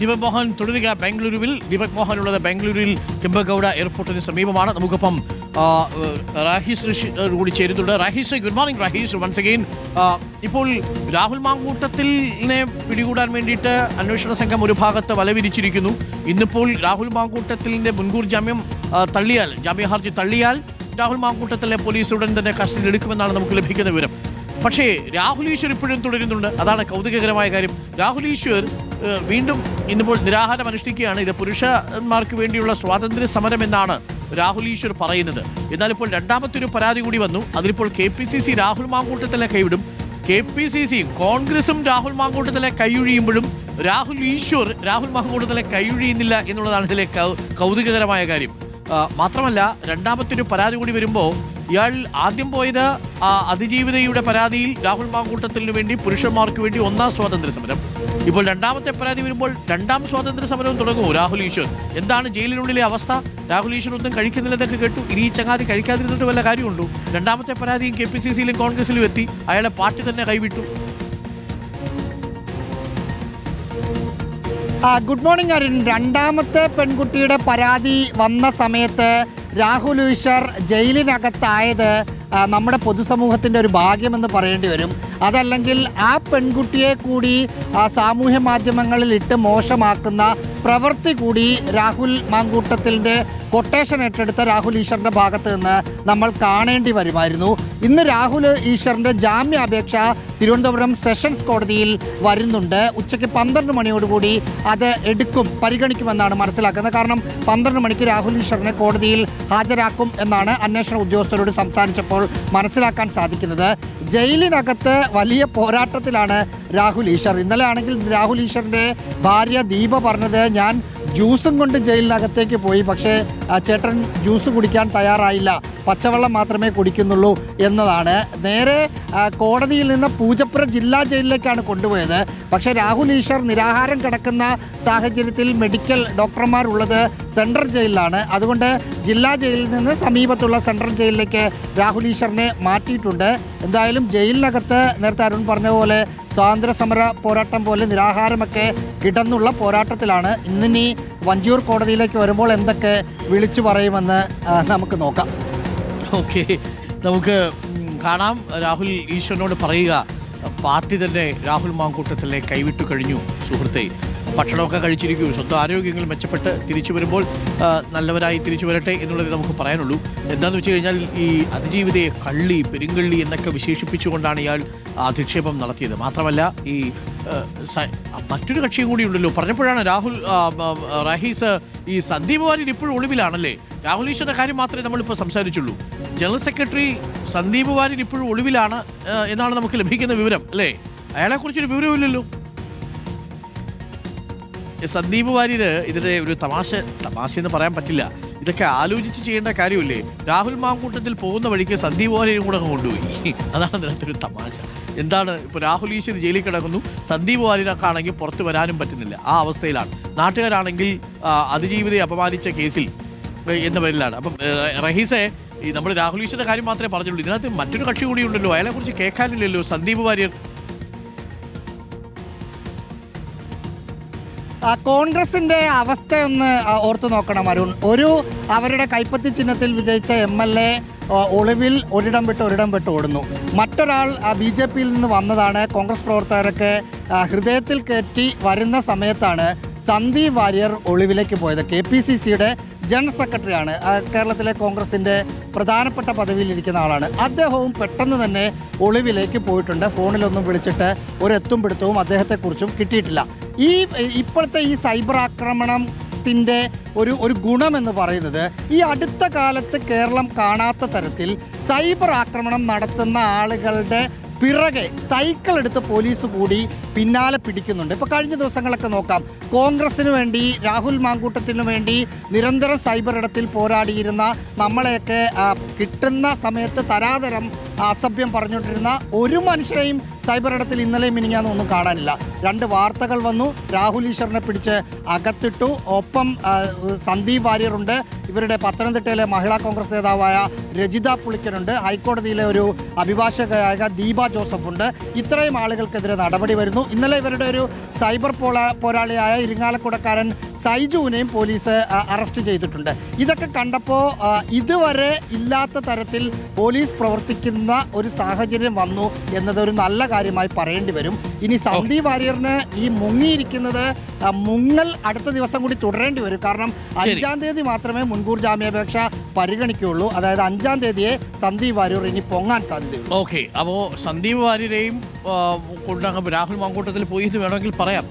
ദീപക് മോഹൻ തുടരുക ബാംഗ്ലൂരുവിൽ. ദീപക് മോഹൻ ഉള്ളത് ബാംഗ്ലൂരിൽ. കെമ്പഗൌഡ എയർപോർട്ടിന് സമീപമാണ്. നമുക്കൊപ്പം റാഹീസ് കൂടി ചേരുന്നുണ്ട്. Rahis good morning Rahis once again ഇപ്പോൾ രാഹുൽ മാങ്കൂട്ടത്തിനെ പിടികൂടാൻ വേണ്ടിയിട്ട് അന്വേഷണ സംഘം ഒരു ഭാഗത്ത് വലവിരിച്ചിരിക്കുന്നു. ഇന്നിപ്പോൾ രാഹുൽ മാങ്കൂട്ടത്തിലിന്റെ മുൻകൂർ ജാമ്യം തള്ളിയാൽ ജാമ്യ ഹർജി തള്ളിയാൽ രാഹുൽ മാങ്കൂട്ടത്തിലെ പോലീസ് ഉടൻ തന്നെ കസ്റ്റഡിയിൽ എടുക്കുമെന്നാണ് നമുക്ക് ലഭിക്കുന്ന വിവരം. പക്ഷേ രാഹുൽ ഈശ്വർ ഇപ്പോഴും തുടരുന്നുണ്ട്. അതാണ് കൗതുകകരമായ കാര്യം. രാഹുൽ ഈശ്വർ വീണ്ടും ഇന്നിപ്പോൾ നിരാഹാരം അനുഷ്ഠിക്കുകയാണ്. ഇത് പുരുഷന്മാർക്ക് വേണ്ടിയുള്ള സ്വാതന്ത്ര്യ സമരം എന്നാണ് രാഹുൽ ഈശ്വർ പറയുന്നത്. എന്നാൽ ഇപ്പോൾ രണ്ടാമത്തെ ഒരു പരാതി കൂടി വന്നു. അതിലിപ്പോൾ K P C C Rahul മാങ്കൂട്ടത്തിലെ കൈവിടും. കെ പി സി സിയും കോൺഗ്രസും രാഹുൽ മാങ്കൂട്ടത്തിലെ കൈയൊഴിയുമ്പോഴും രാഹുൽ ഈശ്വർ രാഹുൽ മാങ്കൂട്ടത്തിലെ കൈയൊഴിയുന്നില്ല എന്നുള്ളതാണ് ഇതിലെ കൗതുകകരമായ കാര്യം. മാത്രമല്ല രണ്ടാമത്തെ ഒരു പരാതി കൂടി വരുമ്പോൾ ഇയാൾ ആദ്യം പോയത് ആ, അതിജീവിതയുടെ പരാതിയിൽ രാഹുൽ മാങ്കൂട്ടത്തിന് വേണ്ടി പുരുഷന്മാർക്ക് വേണ്ടി ഒന്നാം സ്വാതന്ത്ര്യ സമരം. ഇപ്പോൾ രണ്ടാമത്തെ പരാതി വരുമ്പോൾ രണ്ടാം സ്വാതന്ത്ര്യ സമരവും തുടങ്ങുമോ രാഹുൽ ഈശ്വർ. എന്താണ് ജയിലിനുള്ളിലെ അവസ്ഥ? രാഹുൽ ഈശ്വർ ഒന്നും കഴിക്കുന്നില്ലെന്നൊക്കെ കേട്ടു. ഇനി ഈ ചങ്ങാതി കഴിക്കാതിരുന്നിട്ട് വല്ല കാര്യമുണ്ടോ? രണ്ടാമത്തെ പരാതിയും കെ പി സി സിയിലും കോൺഗ്രസിലും എത്തി. അയാളെ പാർട്ടി തന്നെ കൈവിട്ടു. Good morning Arun. രണ്ടാമത്തെ പെൺകുട്ടിയുടെ പരാതി വന്ന സമയത്ത് രാഹുൽ ഈശ്വർ ജയിലിനകത്തായത് നമ്മുടെ പൊതുസമൂഹത്തിന്റെ ഒരു ഭാഗ്യമെന്ന് പറയേണ്ടി വരും. അതല്ലെങ്കിൽ ആ പെൺകുട്ടിയെ കൂടി സാമൂഹ്യ മാധ്യമങ്ങളിൽ ഇട്ട് മോശമാക്കുന്ന പ്രവൃത്തി കൂടി രാഹുൽ മാങ്കൂട്ടത്തിന്റെ കൊട്ടേഷൻ ഏറ്റെടുത്ത രാഹുൽ ഈശ്വറിന്റെ ഭാഗത്ത് നിന്ന് നമ്മൾ കാണേണ്ടി വരുമായിരുന്നു. ഇന്ന് രാഹുൽ ഈശ്വറിന്റെ ജാമ്യാപേക്ഷ തിരുവനന്തപുരം സെഷൻസ് കോടതിയിൽ വരുന്നുണ്ട്. ഉച്ചയ്ക്ക് പന്ത്രണ്ട് മണിയോടുകൂടി അത് എടുക്കും പരിഗണിക്കുമെന്നാണ് മനസ്സിലാക്കുന്നത്. കാരണം പന്ത്രണ്ട് മണിക്ക് രാഹുൽ ഈശ്വറിനെ കോടതിയിൽ ഹാജരാക്കും എന്നാണ് അന്വേഷണ ഉദ്യോഗസ്ഥരോട് സംസാരിച്ചപ്പോൾ മനസ്സിലാക്കാൻ സാധിക്കുന്നത്. ജയിലിനകത്ത് വലിയ പോരാട്ടത്തിലാണ് രാഹുൽ ഈശ്വർ. ഇന്നലെ ആണെങ്കിൽ രാഹുൽ ഈശ്വറിന്റെ ഭാര്യ ദീപ പറഞ്ഞത് ഞാൻ ജ്യൂസും കൊണ്ട് ജയിലിനകത്തേക്ക് പോയി. പക്ഷേ ചേട്ടൻ ജ്യൂസ് കുടിക്കാൻ തയ്യാറായില്ല. പച്ചവെള്ളം മാത്രമേ കുടിക്കുന്നുള്ളൂ എന്നതാണ്. നേരെ കോടതിയിൽ നിന്ന് പൂജപ്പുര ജില്ലാ ജയിലിലേക്കാണ് കൊണ്ടുപോയത്. പക്ഷേ രാഹുൽ ഈശ്വർ നിരാഹാരം കിടക്കുന്ന സാഹചര്യത്തിൽ മെഡിക്കൽ ഡോക്ടർമാരുള്ളത് സെൻട്രൽ ജയിലിലാണ്. അതുകൊണ്ട് ജില്ലാ ജയിലിൽ നിന്ന് സമീപത്തുള്ള സെൻട്രൽ ജയിലിലേക്ക് രാഹുൽ ഈശ്വറിനെ മാറ്റിയിട്ടുണ്ട്. എന്തായാലും ജയിലിനകത്ത് നേരത്തെ അരുൺ പറഞ്ഞ പോലെ സ്വാതന്ത്ര്യ സമര പോരാട്ടം പോലെ നിരാഹാരമൊക്കെ കിടന്നുള്ള പോരാട്ടത്തിലാണ്. ഇന്നിനി വഞ്ചിയൂർ കോടതിയിലേക്ക് വരുമ്പോൾ എന്തൊക്കെ വിളിച്ചു പറയുമെന്ന് നമുക്ക് നോക്കാം. ഓക്കെ. നമുക്ക് കാണാം. രാഹുൽ ഈശ്വരനോട് പറയുക പാർട്ടി തന്നെ രാഹുൽ മാങ്കൂട്ടത്തിലെ കൈവിട്ടു കഴിഞ്ഞു സുഹൃത്തെ. ഭക്ഷണമൊക്കെ കഴിച്ചിരിക്കൂ. സ്വന്തം ആരോഗ്യങ്ങൾ മെച്ചപ്പെട്ട് തിരിച്ചു വരുമ്പോൾ നല്ലവരായി തിരിച്ചു വരട്ടെ എന്നുള്ളത് നമുക്ക് പറയാനുള്ളൂ. എന്താണെന്ന് വെച്ച് കഴിഞ്ഞാൽ ഈ അതിജീവിതയെ കള്ളി പെരുങ്കള്ളി എന്നൊക്കെ വിശേഷിപ്പിച്ചുകൊണ്ടാണ് ഇയാൾ അധിക്ഷേപം നടത്തിയത്. മാത്രമല്ല ഈ മറ്റൊരു കക്ഷിയും കൂടി ഉണ്ടല്ലോ. പറഞ്ഞപ്പോഴാണ് രാഹുൽ റഹീസ് ഈ സന്ദീപ് വാര്യർ ഇപ്പോഴും ഒളിവിലാണല്ലേ? രാഹുൽ ഈശ്വരന്റെ കാര്യം മാത്രമേ നമ്മളിപ്പോൾ സംസാരിച്ചുള്ളൂ. ജനറൽ സെക്രട്ടറി സന്ദീപ് വാര്യർ ഇപ്പോഴും ഒളിവിലാണ് എന്നാണ് നമുക്ക് ലഭിക്കുന്ന വിവരം അല്ലേ? അയാളെ കുറിച്ചൊരു വിവരമില്ലല്ലോ സന്ദീപ് വാര്യര് ഇതിന്റെ ഒരു തമാശ തമാശ എന്ന് പറയാൻ പറ്റില്ല. ഇതൊക്കെ ആലോചിച്ച് ചെയ്യേണ്ട കാര്യമില്ലേ? രാഹുൽ മാങ്കൂട്ടത്തിൽ പോകുന്ന വഴിക്ക് സന്ദീപ് വാര്യരും കൂടെ കൊണ്ടുപോയി. അതാണ് അതിനകത്ത് ഒരു തമാശ. എന്താണ് ഇപ്പൊ രാഹുൽ ഈശ്വർ ജയിലിൽ കിടക്കുന്നു? സന്ദീപ് ആണെങ്കിൽ പുറത്തു വരാനും പറ്റുന്നില്ല. ആ അവസ്ഥയിലാണ്. നാട്ടുകാരാണെങ്കിൽ അതിജീവിതയെ അപമാനിച്ച കേസിൽ എന്ന പേരിലാണ്. അപ്പം റഹീസെ നമ്മൾ രാഹുൽ ഈശ്വറിന്റെ കാര്യം മാത്രമേ പറഞ്ഞുള്ളൂ. ഇതിനകത്ത് മറ്റൊരു കക്ഷി കൂടി ഉണ്ടല്ലോ അയാളെ കുറിച്ച് കേൾക്കാനില്ലല്ലോ. സന്ദീപ് വാര്യർ കോൺഗ്രസിന്റെ അവസ്ഥയൊന്ന് ഓർത്തു നോക്കണം അരുൺ. ഒരു അവരുടെ കൈപ്പത്തി ചിഹ്നത്തിൽ വിജയിച്ച എം എൽ എ ഒളിവിൽ ഒരിടം വിട്ട് ഒരിടം വിട്ട് ഓടുന്നു. മറ്റൊരാൾ ബി ജെ പിയിൽ നിന്ന് വന്നതാണ്. കോൺഗ്രസ് പ്രവർത്തകരൊക്കെ ഹൃദയത്തിൽ കയറ്റി വരുന്ന സമയത്താണ് സന്ദീപ് വാര്യർ ഒളിവിലേക്ക് പോയത്. കെ പി സി സിയുടെ ജനറൽ സെക്രട്ടറിയാണ് കേരളത്തിലെ കോൺഗ്രസിന്റെ പ്രധാനപ്പെട്ട പദവിയിലിരിക്കുന്ന ആളാണ്. അദ്ദേഹവും പെട്ടെന്ന് തന്നെ ഒളിവിലേക്ക് പോയിട്ടുണ്ട്. ഫോണിലൊന്നും വിളിച്ചിട്ട് ഒരു എത്തും പിടുത്തവും അദ്ദേഹത്തെക്കുറിച്ചും കിട്ടിയിട്ടില്ല. ഈ ഇപ്പോഴത്തെ ഈ സൈബർ ആക്രമണം ത്തിന്റെ ഒരു ഒരു ഗുണമെന്ന് പറയുന്നത് ഈ അടുത്ത കാലത്ത് കേരളം കാണാത്ത തരത്തിൽ സൈബർ ആക്രമണം നടത്തുന്ന ആളുകളുടെ പിറകെ സൈക്കിൾ എടുത്ത് പോലീസ് കൂടി പിന്നാലെ പിടിക്കുന്നുണ്ട്. ഇപ്പൊ കഴിഞ്ഞ ദിവസങ്ങളൊക്കെ നോക്കാം. കോൺഗ്രസിന് വേണ്ടി രാഹുൽ മാങ്കൂട്ടത്തിനു വേണ്ടി നിരന്തരം സൈബർ ഇടത്തിൽ പോരാടിയിരുന്ന നമ്മളെയൊക്കെ കിട്ടുന്ന സമയത്ത് തരാതരം അസഭ്യം പറഞ്ഞുകൊണ്ടിരുന്ന ഒരു മനുഷ്യരെയും സൈബർ ഇടത്തിൽ ഇന്നലെയും മിനിങ്ങാന്ന് ഒന്നും കാണാനില്ല. രണ്ട് വാർത്തകൾ വന്നു. രാഹുൽ ഈശ്വറിനെ പിടിച്ച് അകത്തിട്ടു. ഒപ്പം സന്ദീപ് വാര്യറുണ്ട് ഇവരുടെ പത്തനംതിട്ടയിലെ മഹിളാ കോൺഗ്രസ് നേതാവായ രജിത പുളിക്കനുണ്ട്. ഹൈക്കോടതിയിലെ ഒരു അഭിഭാഷകയായ ദീപ ജോസഫ് ഉണ്ട് ഇത്രയും ആളുകൾക്കെതിരെ നടപടി വരുന്നു. ഇന്നലെ ഇവരുടെ ഒരു സൈബർ പോരാളിയായ ഇരിങ്ങാലക്കുടക്കാരൻ സൈജുവിനെയും പോലീസ് അറസ്റ്റ് ചെയ്തിട്ടുണ്ട്. ഇതൊക്കെ കണ്ടപ്പോൾ ഇതുവരെ ഇല്ലാത്ത തരത്തിൽ പോലീസ് പ്രവർത്തിക്കുന്ന ഒരു സാഹചര്യം വന്നു എന്നത് ഒരു നല്ല കാര്യമായി പറയേണ്ടി വരും. ഇനി സന്ദീപ് വാര്യറിന് ഈ മുങ്ങിയിരിക്കുന്നത് മുങ്ങൽ അടുത്ത ദിവസം കൂടി തുടരേണ്ടി വരും. കാരണം അഞ്ചാം തീയതി മാത്രമേ മുൻകൂർ ജാമ്യാപേക്ഷ പരിഗണിക്കുകയുള്ളൂ. അതായത് അഞ്ചാം തീയതിയെ സന്ദീപ് വാര്യർ ഇനി പൊങ്ങാൻ സാധ്യതയുള്ളൂ. ഓക്കെ. അപ്പോൾ സന്ദീപ് വാര്യരെയും രാഹുൽ മാങ്കൂട്ടത്തിൽ പോയി എന്ന് വേണമെങ്കിൽ പറയാം.